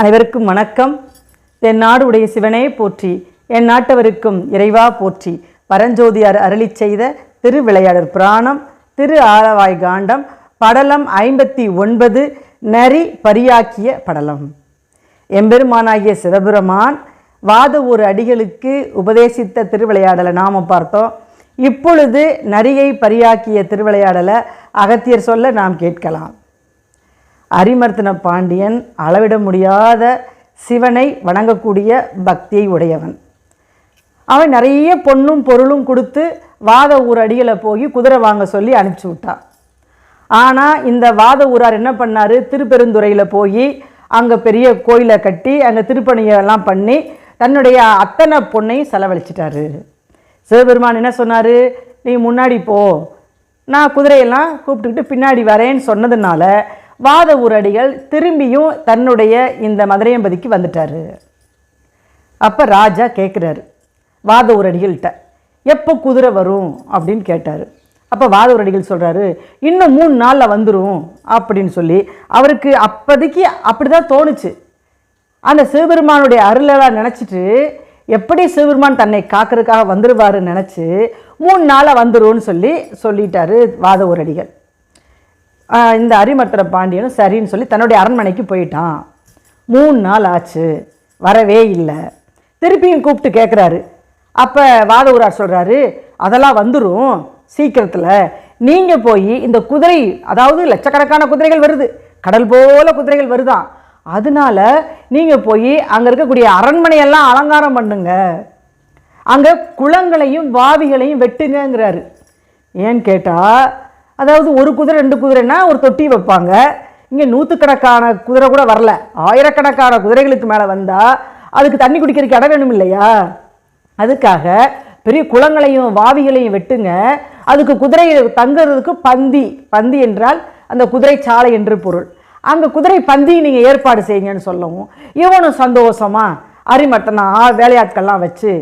அனைவருக்கும் வணக்கம். என் நாடு உடைய சிவனே போற்றி என் நாட்டவருக்கும் இறைவா போற்றி. பரஞ்சோதியார் அருளிச் செய்த திருவிளையாடல் புராணம் திரு ஆலவாய் காண்டம் படலம் ஐம்பத்தி ஒன்பது நரி பரியாக்கிய படலம். எம்பெருமானாகிய சிவபெருமான் வாத ஒரு அடிகளுக்கு உபதேசித்த திருவிளையாடலை நாம் பார்த்தோம். இப்பொழுது நரியை பரியாக்கிய திருவிளையாடலை அகத்தியர் சொல்ல நாம் கேட்கலாம். அரிமர்த்தன பாண்டியன் அளவிட முடியாத சிவனை வணங்கக்கூடிய பக்தியை உடையவன். அவன் நிறைய பொண்ணும் பொருளும் கொடுத்து வாத ஊர் அடியில் போய் குதிரை வாங்க சொல்லி அனுப்பிச்சி விட்டான் ஆனால் இந்த வாத ஊரார் என்ன பண்ணார்? திருப்பெருந்துறையில் போய் அங்கே பெரிய கோயிலை கட்டி அங்கே திருப்பணியெல்லாம் பண்ணி தன்னுடைய அத்தனை பொண்ணையும் செலவழிச்சிட்டாரு. சிவபெருமான் என்ன சொன்னார்? நீ முன்னாடி போ. நான் குதிரையெல்லாம் கூப்பிட்டுக்கிட்டு பின்னாடி வரேன்னு சொன்னதுனால வாத ஊரடிகள் திரும்பியும் தன்னுடைய இந்த மதுரையம்பதிக்கு வந்துட்டாரு. அப்போ ராஜா கேட்குறாரு வாத ஊரடிகள்கிட்ட எப்போ குதிரை வரும்? அப்படின்னு கேட்டார். அப்போ வாத உரடிகள் சொல்கிறாரு இன்னும் மூணு நாளில் வந்துடும் அப்படின்னு சொல்லி அவருக்கு அப்போதைக்கு அப்படி தான் தோணுச்சு. அந்த சிவபெருமானுடைய அருளெல்லாம் நினச்சிட்டு எப்படி சிவபெருமான் தன்னை காக்கிறதுக்காக வந்துடுவாருன்னு நினச்சி மூணு நாளில் வந்துரும்னு சொல்லி சொல்லிட்டாரு வாத உரடிகள் இந்த அரிமர்த்தர பாண்டியனும் சரின்னு சொல்லி தன்னுடைய அரண்மனைக்கு போயிட்டான். மூணு நாள் ஆச்சு. வரவே இல்லை. திருப்பியும் கூப்பிட்டு கேட்குறாரு அப்போ வாத ஊரார் சொல்கிறாரு அதெல்லாம் வந்துடும் சீக்கிரத்தில். நீங்கள் போய் இந்த குதிரை அதாவது லட்சக்கணக்கான குதிரைகள் வருது. கடல் போல குதிரைகள் வருதான். அதனால நீங்கள் போய் அங்கே இருக்கக்கூடிய அரண்மனையெல்லாம் அலங்காரம் பண்ணுங்க. அங்கே குளங்களையும் வாவிகளையும் வெட்டுங்கங்கிறாரு. ஏன்னு கேட்டால் அதாவது ஒரு குதிரை ரெண்டு குதிரைன்னா ஒரு தொட்டி வைப்பாங்க. இங்கே நூற்றுக்கணக்கான குதிரை கூட வரல. ஆயிரக்கணக்கான குதிரைகளுக்கு மேலே வந்தால் அதுக்கு தண்ணி குடிக்கிறதுக்கு இடம் வேணும் இல்லையா? அதுக்காக பெரிய குளங்களையும் வாவிகளையும் வெட்டுங்க. அதுக்கு குதிரை தங்குறதுக்கு பந்தி. பந்தி என்றால் அந்த குதிரை சாலை என்று பொருள். அங்கே குதிரை பந்தி நீங்கள் ஏற்பாடு செய்யுங்கன்னு சொல்லவும் இவனும் சந்தோஷமா அரிமட்டனா வேலையாட்கள்லாம் வச்சு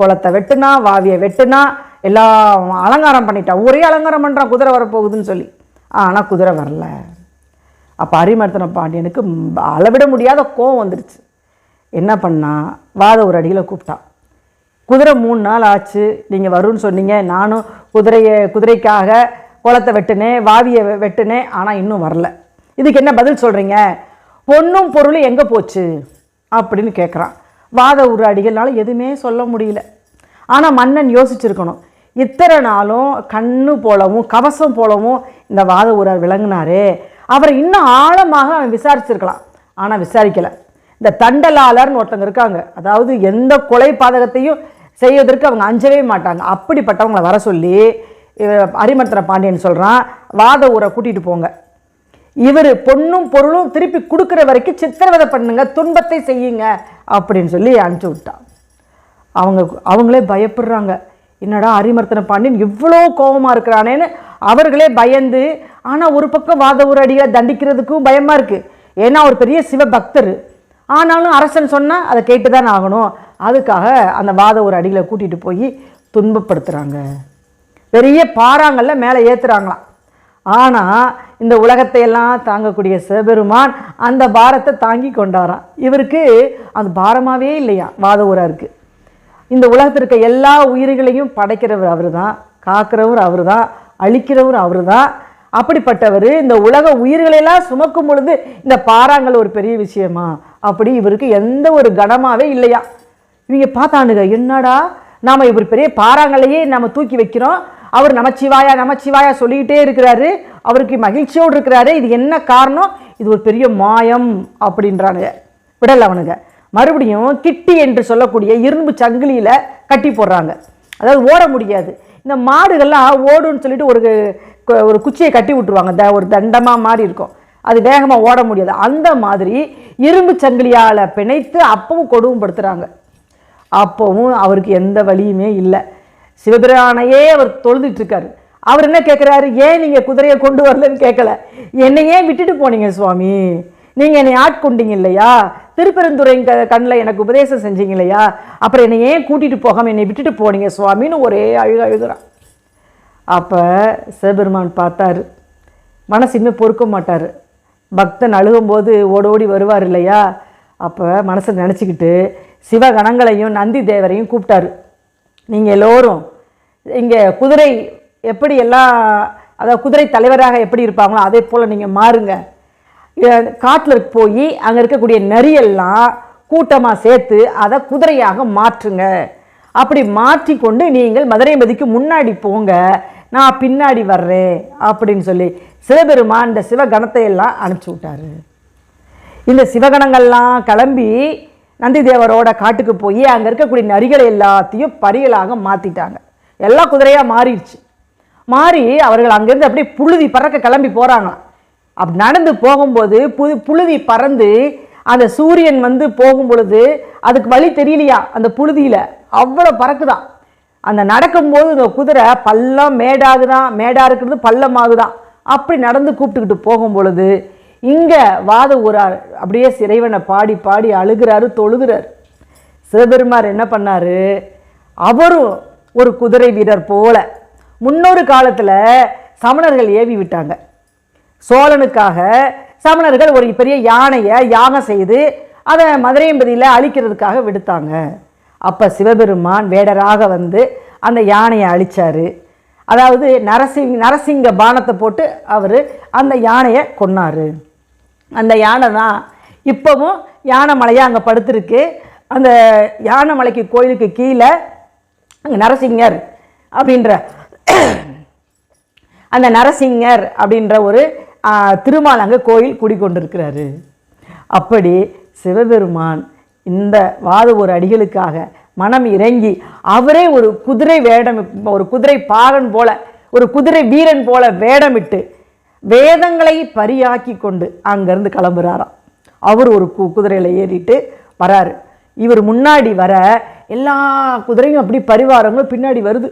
குளத்தை வெட்டுனா வாவியை வெட்டுனா எல்லாம் அலங்காரம் பண்ணிட்டான் ஒரே அலங்காரம் பண்ணுறான் குதிரை வரப்போகுதுன்னு சொல்லி. ஆனால் குதிரை வரல. அப்போ அரிமர்த்தன பாண்டியனுக்கு அளவிட முடியாத கோவம் வந்துடுச்சு என்ன பண்ணா வாத ஒரு அடியில் கூப்பிட்டான் குதிரை மூணு நாள் ஆச்சு நீங்கள் வரும்னு சொன்னீங்க நானும் குதிரையை குதிரைக்காக குளத்தை வெட்டினேன் வாவியை வெ- வெட்டினேன் ஆனால் இன்னும் வரல. இதுக்கு என்ன பதில் சொல்கிறீங்க பொண்ணும் பொருளும் எங்கே போச்சு? அப்படின்னு கேட்குறான் வாத ஒரு அடிகள்னால எதுவுமே சொல்ல முடியல. ஆனால் மன்னன் யோசிச்சிருக்கணும். இத்தனை நாளும் கண்ணு போலவும் கவசம் போலவும் இந்த வாத ஊரார் விளங்கினாரே. அவரை இன்னும் ஆழமாக அவன் விசாரிச்சிருக்கலாம். ஆனால் விசாரிக்கலை. இந்த தண்டலாளர்னு ஒருத்தங்க இருக்காங்க. அதாவது எந்த கொலை பாதகத்தையும் செய்வதற்கு அவங்க அஞ்சவே மாட்டாங்க. அப்படிப்பட்டவங்களை வர சொல்லி அரிமர்த்தன பாண்டியன் சொல்கிறான் வாத ஊரை கூட்டிகிட்டு போங்க. இவர் பொண்ணும் பொருளும் திருப்பி கொடுக்குற வரைக்கும் சித்திரவதை பண்ணுங்க துன்பத்தை செய்யுங்க அப்படின்னு சொல்லி அனுப்பிச்சி விட்டான் அவங்க அவங்களே பயப்படுறாங்க. என்னடா அரிமர்த்தன பாண்டியன் இவ்வளோ கோபமாக இருக்கிறானேன்னு அவர்களே பயந்து ஆனால் ஒரு பக்கம் வாத ஒரு அடிகளை தண்டிக்கிறதுக்கும் பயமாக இருக்குது ஏன்னா ஒரு பெரிய சிவ பக்தர் ஆனாலும் அரசன் சொன்னால் அதை கேட்டு தான் ஆகணும். அதுக்காக அந்த வாத ஒரு அடிகளை கூட்டிகிட்டு போய் துன்பப்படுத்துகிறாங்க பெரிய பாறாங்கல்ல மேலே ஏற்றுறாங்களாம் ஆனால் இந்த உலகத்தை எல்லாம் தாங்கக்கூடிய சிவபெருமான் அந்த பாரத்தை தாங்கி கொண்டாராம். இவருக்கு அந்த பாரமாகவே இல்லையா? வாத ஊராருக்கு இந்த உலகத்தில் இருக்க எல்லா உயிர்களையும் படைக்கிறவர் அவர் தான் காக்கிறவர் அவர் தான் அழிக்கிறவர் அவர் தான் அப்படிப்பட்டவர் இந்த உலக உயிர்களெல்லாம் சுமக்கும் பொழுது இந்த பாறாங்கல் ஒரு பெரிய விஷயமா? அப்படி இவருக்கு எந்த ஒரு கனமாகவே இல்லையா? இவங்க பார்த்தானுங்க என்னடா? நாம் இவர் பெரிய பாறாங்களையே நம்ம தூக்கி வைக்கிறோம். அவர் நமச்சிவாயா நமச்சிவாயா சொல்லிக்கிட்டே இருக்கிறாரு. அவருக்கு மகிழ்ச்சியோடு இருக்கிறாரு. இது என்ன காரணம்? இது ஒரு பெரிய மாயம் அப்படின்றானுங்க. விடல அவனுங்க. மறுபடியும் கிட்டி என்று சொல்லக்கூடிய இரும்பு சங்கிலியில் கட்டி போடுறாங்க. அதாவது ஓட முடியாது. இந்த மாடுகள்லாம் ஓடுன்னு சொல்லிட்டு ஒரு ஒரு குச்சியை கட்டி விட்டுருவாங்க. த ஒரு தண்டமாக மாறி இருக்கும். அது வேகமாக ஓட முடியாது. அந்த மாதிரி இரும்பு சங்கிலியால் பிணைத்து அப்பவும் கொடுமைப்படுத்துகிறாங்க அப்போவும் அவருக்கு எந்த வழியுமே இல்லை. சிவபிரானையே அவர் தொழுதுட்டு இருக்காரு அவர் என்ன கேட்குறாரு ஏன் நீங்கள் குதிரையை கொண்டு வரலன்னு கேட்கல என்னை ஏன் விட்டுட்டு போனீங்க சுவாமி. நீங்கள் என்னை ஆட்கொண்டீங்க இல்லையா? திருப்பெருந்துறை கண்ணில் எனக்கு உபதேசம் செஞ்சீங்க இல்லையா? அப்புறம் என்னை ஏன் கூட்டிகிட்டு போகாமல் என்னை விட்டுட்டு போனீங்க சுவாமின்னு ஒரே அழுக அழுகிறான் அப்போ சிவபெருமான் பார்த்தாரு. மனசு இன்னும் பொறுக்க மாட்டார். பக்தன் அழுகும்போது ஓடோடி வருவார் இல்லையா? அப்போ மனசை நினச்சிக்கிட்டு சிவகணங்களையும் நந்தி தேவரையும் கூப்பிட்டாரு. நீங்கள் எல்லோரும் இங்கே குதிரை எப்படி எல்லா அதாவது குதிரை தலைவராக எப்படி இருப்பாங்களோ அதே போல் நீங்கள் மாறுங்க. காட்டில் போய் அங்கே இருக்கக்கூடிய நரியெல்லாம் கூட்டமாக சேர்த்து அதை குதிரையாக மாற்றுங்க. அப்படி மாற்றி கொண்டு நீங்கள் மதுரைமதிக்கு முன்னாடி போங்க. நான் பின்னாடி வர்றேன் அப்படின்னு சொல்லி சிவபெருமான் இந்த சிவகணத்தை எல்லாம் அனுப்பிச்சி விட்டாரு. இந்த சிவகணங்கள்லாம் கிளம்பி நந்தி தேவரோட காட்டுக்கு போய் அங்கே இருக்கக்கூடிய நரிகளை எல்லாத்தையும் பரியலாக மாற்றிட்டாங்க எல்லாம் குதிரையாக மாறிடுச்சு. மாறி அவர்கள் அங்கேருந்து அப்படியே புழுதி பறக்க கிளம்பி போகிறாங்களாம் அப்படி நடந்து போகும்போது புது புழுதி பறந்து அந்த சூரியன் வந்து போகும் பொழுது அதுக்கு வழி தெரியலையா? அந்த புழுதியில். அவ்வளோ பறக்குதான். அந்த நடக்கும்போது இந்த குதிரை பள்ளம் மேடாகுதான் மேடாக இருக்கிறது பள்ளமாகுதான் அப்படி நடந்து கூப்பிட்டுக்கிட்டு போகும் பொழுது இங்கே வாத ஊரார் அப்படியே சிறைவனை பாடி பாடி அழுகிறாரு தொழுகிறார். சிவபெருமார் என்ன பண்ணாரு? அவரும் ஒரு குதிரை வீரர் போல முன்னொரு காலத்தில் சமணர்கள் ஏவி விட்டாங்க. சோழனுக்காக சமணர்கள் ஒரு பெரிய யானையை யாகம் செய்து அதை மதுரையம்பதியில் அழிக்கிறதுக்காக விடுத்தாங்க. அப்போ சிவபெருமான் வேடராக வந்து அந்த யானையை அழித்தார் அதாவது நரசிங் நரசிங்க பானத்தை போட்டு அவர் அந்த யானையை கொன்னாரு. அந்த யானை தான். இப்போவும் யானை மலையாக அங்கே படுத்துருக்கு. அந்த யானை மலைக்கு கோயிலுக்கு கீழே அங்கே நரசிங்கர் அப்படின்ற அந்த நரசிங்கர் அப்படின்ற ஒரு திருமால் அங்கே கோயில் குடிக்கொண்டிருக்கிறாரு அப்படி சிவபெருமான் இந்த வாத ஒரு அடிகளுக்காக மனம் இறங்கி அவரே ஒரு குதிரை வேடம் ஒரு குதிரை பாகன் போல ஒரு குதிரை வீரன் போல வேடமிட்டு வேதங்களை பரியாக்கி கொண்டு அங்கேருந்து கிளம்புறாராம். அவர் ஒரு கு குதிரையில் ஏறிட்டு வராரு. இவர் முன்னாடி வர எல்லா குதிரையும் அப்படி பரிவாரங்களும் பின்னாடி வருது.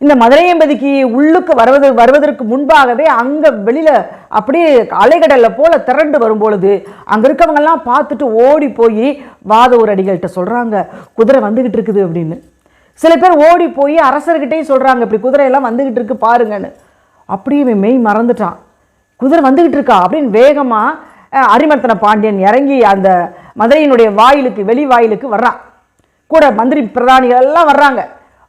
இந்த மதுரையம்பதிக்கு உள்ளுக்கு வருவது வருவதற்கு முன்பாகவே அங்கே வெளியில் அப்படியே அலைகடலில் போல் திரண்டு வரும்பொழுது அங்கே இருக்கவங்கெல்லாம் பார்த்துட்டு ஓடி போய் வாத ஒரு அடிகள்கிட்ட சொல்கிறாங்க குதிரை வந்துக்கிட்டு இருக்குது அப்படின்னு. சில பேர் ஓடி போய் அரசர்கிட்டையும் சொல்கிறாங்க இப்படி குதிரையெல்லாம் வந்துக்கிட்டு இருக்கு பாருங்கன்னு. அப்படியே இவன் மெய் மறந்துட்டான். குதிரை வந்துக்கிட்டு இருக்கா? அப்படின்னு வேகமாக அரிமர்த்தன பாண்டியன் இறங்கி அந்த மதுரையினுடைய வாயிலுக்கு வெளி வாயிலுக்கு வர்றான். கூட மந்திரி பிரதானிகள் எல்லாம் வர்றாங்க.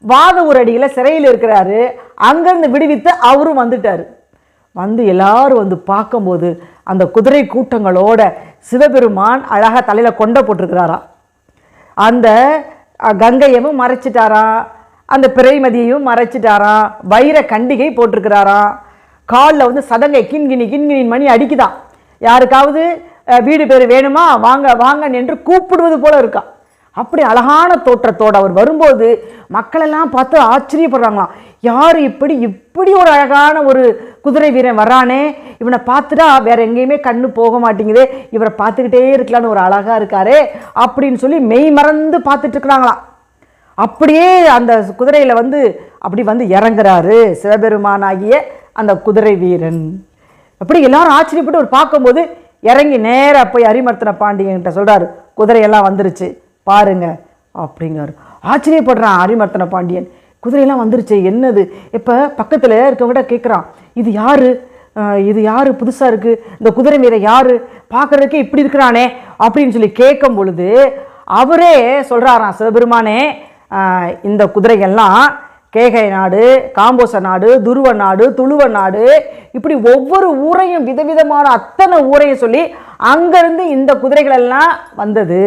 வாத ஒரு அடியில் சிறையில் இருக்கிறாரு. அங்கேருந்து விடுவித்து அவரும் வந்துட்டார். வந்து எல்லாரும் வந்து பார்க்கும்போது அந்த குதிரை கூட்டங்களோட சிவபெருமான் அழகாக தலையில் கொண்டை போட்டிருக்கிறாராம். அந்த அஹ், கங்கையவும் மறைச்சிட்டாராம். அந்த பிறைமதியையும் மறைச்சிட்டாராம் வைர கண்டிகை போட்டிருக்கிறாராம் காலில் வந்து சதங்கை கிண்கிணி கிண்கிணின் மணி அடிக்குதான் யாருக்காவது வீடு பேர் வேணுமா? வாங்க வாங்க என்று கூப்பிடுவது போல இருக்கா? அப்படி அழகான தோற்றத்தோடு அவர் வரும்போது மக்களெல்லாம் பார்த்து ஆச்சரியப்படுறாங்களாம். யார் இப்படி இப்படி ஒரு அழகான ஒரு குதிரை வீரன் வரானே இவனை பார்த்துட்டா வேற எங்கேயுமே கண்ணு போக மாட்டேங்குது. இவரை பார்த்துக்கிட்டே இருக்கலான்னு ஒரு அழகாக இருக்காரே அப்படின்னு சொல்லி மெய் மறந்து பார்த்துட்டு இருக்கிறாங்களாம். அப்படியே அந்த குதிரையில் வந்து அப்படி வந்து இறங்குறாரு சிவபெருமானாகிய அந்த குதிரை வீரன். அப்படி எல்லாரும் ஆச்சரியப்பட்டு அவர் பார்க்கும்போது இறங்கி நேராக போய் அரிமர்த்தன பாண்டியன்கிட்ட சொல்கிறாரு குதிரையெல்லாம் வந்துருச்சு பாருங்க அப்படிங்கிறாரு. ஆச்சரியப்படுறான் அரிமர்த்தன பாண்டியன். குதிரையெல்லாம் வந்துருச்சு என்னது? இப்போ பக்கத்தில் இருக்கவங்கிட்ட கேட்குறான் இது யார்? இது யார்? புதுசாக இருக்குது இந்த குதிரை மீரை யார்? பார்க்குறதுக்கே இப்படி இருக்கிறானே அப்படின்னு சொல்லி கேட்கும் பொழுது அவரே சொல்கிறாராம் சிவபெருமானே இந்த குதிரைகள்லாம் கேகை நாடு காம்போச நாடு துருவ நாடு துளுவ நாடு இப்படி ஒவ்வொரு ஊரையும் விதவிதமான அத்தனை ஊரையும் சொல்லி அங்கேருந்து இந்த குதிரைகள் எல்லாம் வந்தது.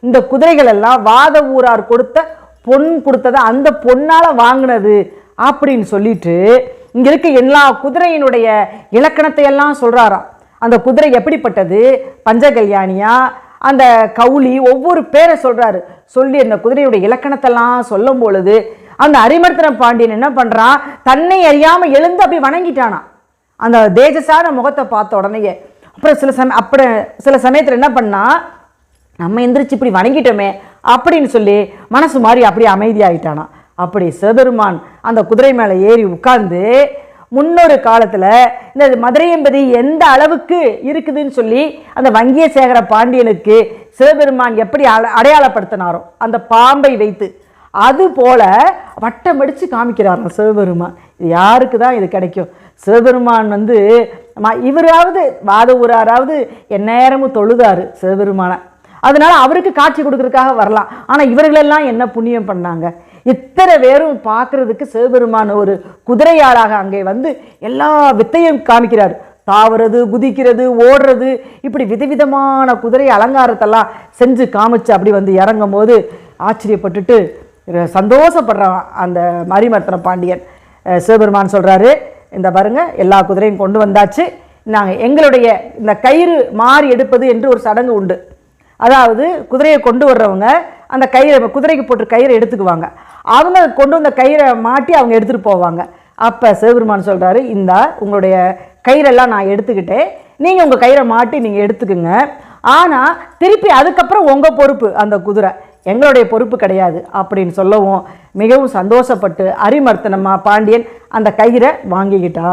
இந்த குதிரைகளெல்லாம் வாத ஊரார் கொடுத்த பொன் கொடுத்ததை அந்த பொன்னால் வாங்கினது அப்படின்னு சொல்லிட்டு இங்கே இருக்க எல்லா குதிரையினுடைய இலக்கணத்தை எல்லாம் சொல்கிறாராம் அந்த குதிரை எப்படிப்பட்டது? பஞ்சகல்யாணியா அந்த கவுளி ஒவ்வொரு பேரை சொல்கிறாரு சொல்லி அந்த குதிரையுடைய இலக்கணத்தெல்லாம் சொல்லும் பொழுது அந்த அரிமர்த்தன பாண்டியன் என்ன பண்ணுறான் தன்னை அறியாமல் எழுந்து அப்படி வணங்கிட்டானாம். அந்த தேஜஸான முகத்தை பார்த்த உடனேயே அப்புறம் சில சமயம் அப்படி சில சமயத்தில் என்ன பண்ணால் நம்ம எந்திரிச்சு இப்படி வணங்கிட்டோமே அப்படின்னு சொல்லி மனசு மாதிரி அப்படியே அமைதியாகிட்டானா அப்படி சிவபெருமான் அந்த குதிரை மேலே ஏறி உட்கார்ந்து முன்னொரு காலத்தில் இந்த மதுரையம்பதி எந்த அளவுக்கு இருக்குதுன்னு சொல்லி அந்த வங்கியசேகர பாண்டியனுக்கு சிவபெருமான் எப்படி அட- அடையாளப்படுத்தினாரோ அந்த பாம்பை வைத்து அது போல வட்டம் அடித்து காமிக்கிறாராம் சிவபெருமான். இது யாருக்கு தான் இது கிடைக்கும்? சிவபெருமான் வந்து இவராவது வாத ஊராராவது எந்நேரமும் தொழுதாரு சிவபெருமானை. அதனால் அவருக்கு காட்சி கொடுக்கறதுக்காக வரலாம். ஆனால் இவர்களெல்லாம் என்ன புண்ணியம் பண்ணாங்க? இத்தனை பேரும் பார்க்கறதுக்கு சிவபெருமான் ஒரு குதிரையாளாக அங்கே வந்து எல்லா வித்தையும் காமிக்கிறார். தாவுறது குதிக்கிறது ஓடுறது இப்படி விதவிதமான குதிரை அலங்காரத்தெல்லாம் செஞ்சு காமிச்சு அப்படி வந்து இறங்கும் போது ஆச்சரியப்பட்டுட்டு சந்தோஷப்படுறான் அந்த மரிமர்த்தன பாண்டியன். சிவபெருமான் சொல்கிறாரு இந்த பாருங்க எல்லா குதிரையும் கொண்டு வந்தாச்சு. நாங்கள் எங்களுடைய இந்த கயிறு மாறி எடுப்பது என்று ஒரு சடங்கு உண்டு. அதாவது குதிரையை கொண்டு வர்றவங்க அந்த கயிறை குதிரைக்கு போட்டு கயிறை எடுத்துக்குவாங்க. அவங்க கொண்டு வந்த கயிறை மாட்டி அவங்க எடுத்துகிட்டு போவாங்க. அப்போ சிவபெருமான் சொல்கிறாரு இந்த உங்களுடைய கயிறெல்லாம் நான் எடுத்துக்கிட்டேன். நீங்கள் உங்கள் கயிறை மாட்டி நீங்கள் எடுத்துக்குங்க. ஆனால் திருப்பி அதுக்கப்புறம் உங்கள் பொறுப்பு அந்த குதிரை. எங்களுடைய பொறுப்பு கிடையாது அப்படின்னு சொல்லவும் மிகவும் சந்தோஷப்பட்டு அரிமர்த்தனமா பாண்டியன் அந்த கயிறை வாங்கிக்கிட்டா.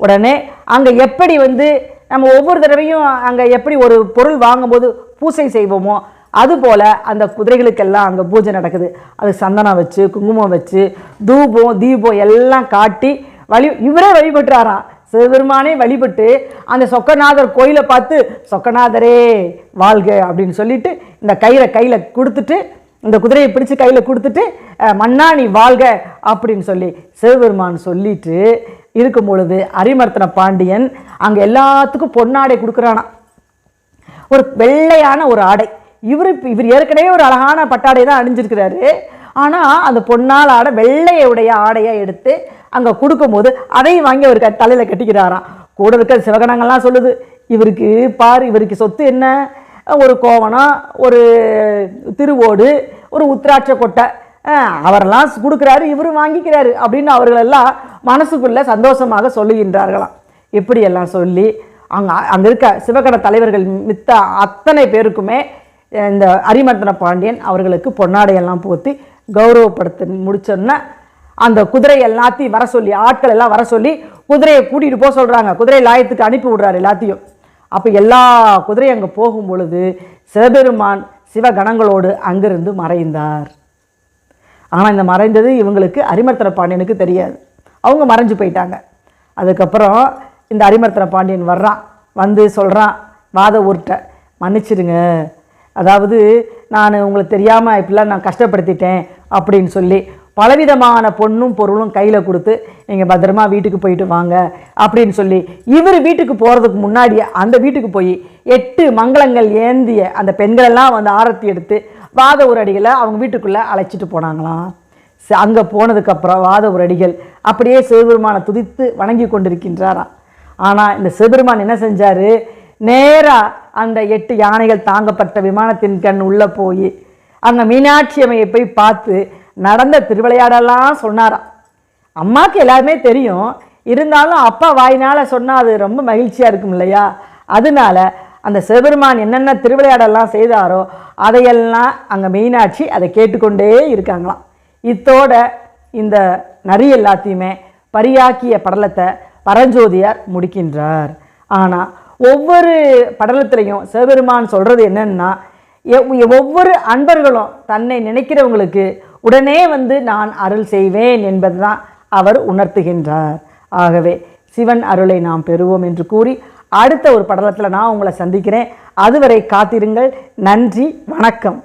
உடனே அங்கே எப்படி வந்து நம்ம ஒவ்வொரு தடவையும் அங்கே எப்படி ஒரு பொருள் வாங்கும்போது பூசை செய்வோமோ அதுபோல் அந்த குதிரைகளுக்கெல்லாம் அங்கே பூஜை நடக்குது. அது சந்தனம் வச்சு குங்குமம் வச்சு தூபம் தீபம் எல்லாம் காட்டி வழி இவரே வழிபட்டுறாராம் சிவபெருமானே வழிபட்டு அந்த சொக்கநாதர் கோயிலை பார்த்து சொக்கநாதரே வாழ்க அப்படின்னு சொல்லிட்டு இந்த கயிறை கையில் கொடுத்துட்டு இந்த குதிரையை பிடிச்சு கையில் கொடுத்துட்டு அஹ், மன்னா நீ வாழ்க அப்படின்னு சொல்லி சிவபெருமான் சொல்லிட்டு இருக்கும் பொழுது அரிமர்த்தன பாண்டியன் அங்கே எல்லாத்துக்கும் பொன்னாடை கொடுக்குறானா ஒரு வெள்ளையான ஒரு ஆடை. இவர் இவர் ஏற்கனவே ஒரு அழகான பட்டாடை தான் அணிஞ்சிருக்கிறாரு. ஆனால் அந்த பொன்னால் ஆடை வெள்ளையுடைய ஆடையை எடுத்து அங்கே கொடுக்கும்போது அதையும் வாங்கி அவர் க- தலையில் கட்டிக்கிறாராம். கூட இருக்கிற சிவகணங்கள்லாம் சொல்லுது இவருக்கு பார் இவருக்கு சொத்து என்ன? ஒரு கோவணம் ஒரு திருவோடு ஒரு உத்திராட்ச கொட்டை. அவரெல்லாம் கொடுக்குறாரு இவரும் வாங்கிக்கிறாரு அப்படின்னு அவர்களெல்லாம் மனசுக்குள்ளே சந்தோஷமாக சொல்லுகின்றார்களாம். இப்படியெல்லாம் சொல்லி அங்கே அங்கே இருக்க சிவகண தலைவர்கள் மித்த அத்தனை பேருக்குமே இந்த அரிமர்த்தன பாண்டியன் அவர்களுக்கு பொன்னாடையெல்லாம் போத்தி கௌரவப்படுத்த முடிச்சோன்னா அந்த குதிரை எல்லாத்தையும் வர சொல்லி ஆட்கள் எல்லாம் வர சொல்லி குதிரையை கூட்டிகிட்டு போக சொல்கிறாங்க குதிரை லாயத்துக்கு அனுப்பி விடுறாரு எல்லாத்தையும். அப்போ எல்லா குதிரையும் அங்கே போகும் பொழுது சிவபெருமான் சிவகணங்களோடு அங்கிருந்து மறைந்தார். ஆனால் இந்த மறைந்தது இவங்களுக்கு அரிமர்த்தன பாண்டியனுக்கு தெரியாது. அவங்க மறைஞ்சு போயிட்டாங்க. அதுக்கப்புறம் இந்த அரிமர்த்தன பாண்டியன் வர்றான். வந்து சொல்கிறான் வாத ஊர்கிட்ட மன்னிச்சிடுங்க. அதாவது நான் உங்களுக்கு தெரியாமல் இப்படிலாம் நான் கஷ்டப்படுத்திட்டேன் அப்படின்னு சொல்லி பலவிதமான பொண்ணும் பொருளும் கையில் கொடுத்து நீங்கள் பத்திரமா வீட்டுக்கு போயிட்டு வாங்க அப்படின்னு சொல்லி இவர் வீட்டுக்கு போகிறதுக்கு முன்னாடி அந்த வீட்டுக்கு போய் எட்டு மங்களங்கள் ஏந்திய அந்த பெண்களெல்லாம் வந்து ஆரத்தி எடுத்து வாத உரடிகளை அவங்க வீட்டுக்குள்ளே அழைச்சிட்டு போனாங்களாம். அங்கே போனதுக்கப்புறம் வாத உரடிகள் அப்படியே சிவபெருமானை துதித்து வணங்கி கொண்டிருக்கின்றாராம். ஆனால் இந்த சிவபெருமான் என்ன செஞ்சார்? நேராக அந்த எட்டு யானைகள் தாங்கப்பட்ட விமானத்தின் கண் உள்ளே போய் அங்கே மீனாட்சி அம்மையை போய் பார்த்து நடந்த திருவிளையாடெல்லாம் சொன்னாராம் அம்மாவுக்கு எல்லாருமே தெரியும். இருந்தாலும் அப்பா வாயினால் சொன்னால் அது ரொம்ப மகிழ்ச்சியாக இருக்கும் இல்லையா. அதனால அந்த சிவபெருமான் என்னென்ன திருவிளையாடெல்லாம் செய்தாரோ அதையெல்லாம் அங்கே மீனாட்சி அதை கேட்டுக்கொண்டே இருக்காங்களாம். இத்தோட இந்த நரி எல்லாத்தையுமே பரியாக்கிய படலத்தை பரஞ்சோதியார் முடிக்கின்றார். ஆனால் ஒவ்வொரு படலத்திலையும் சிவபெருமான் சொல்கிறது என்னென்னா ஒவ்வொரு அன்பர்களும் தன்னை நினைக்கிறவங்களுக்கு உடனே வந்து நான் அருள் செய்வேன் என்பதுதான் அவர் உணர்த்துகின்றார். ஆகவே சிவன் அருளை நாம் பெறுவோம் என்று கூறி அடுத்த ஒரு படலத்தில் நான் உங்களை சந்திக்கிறேன். அதுவரை காத்திருங்கள். நன்றி. வணக்கம்.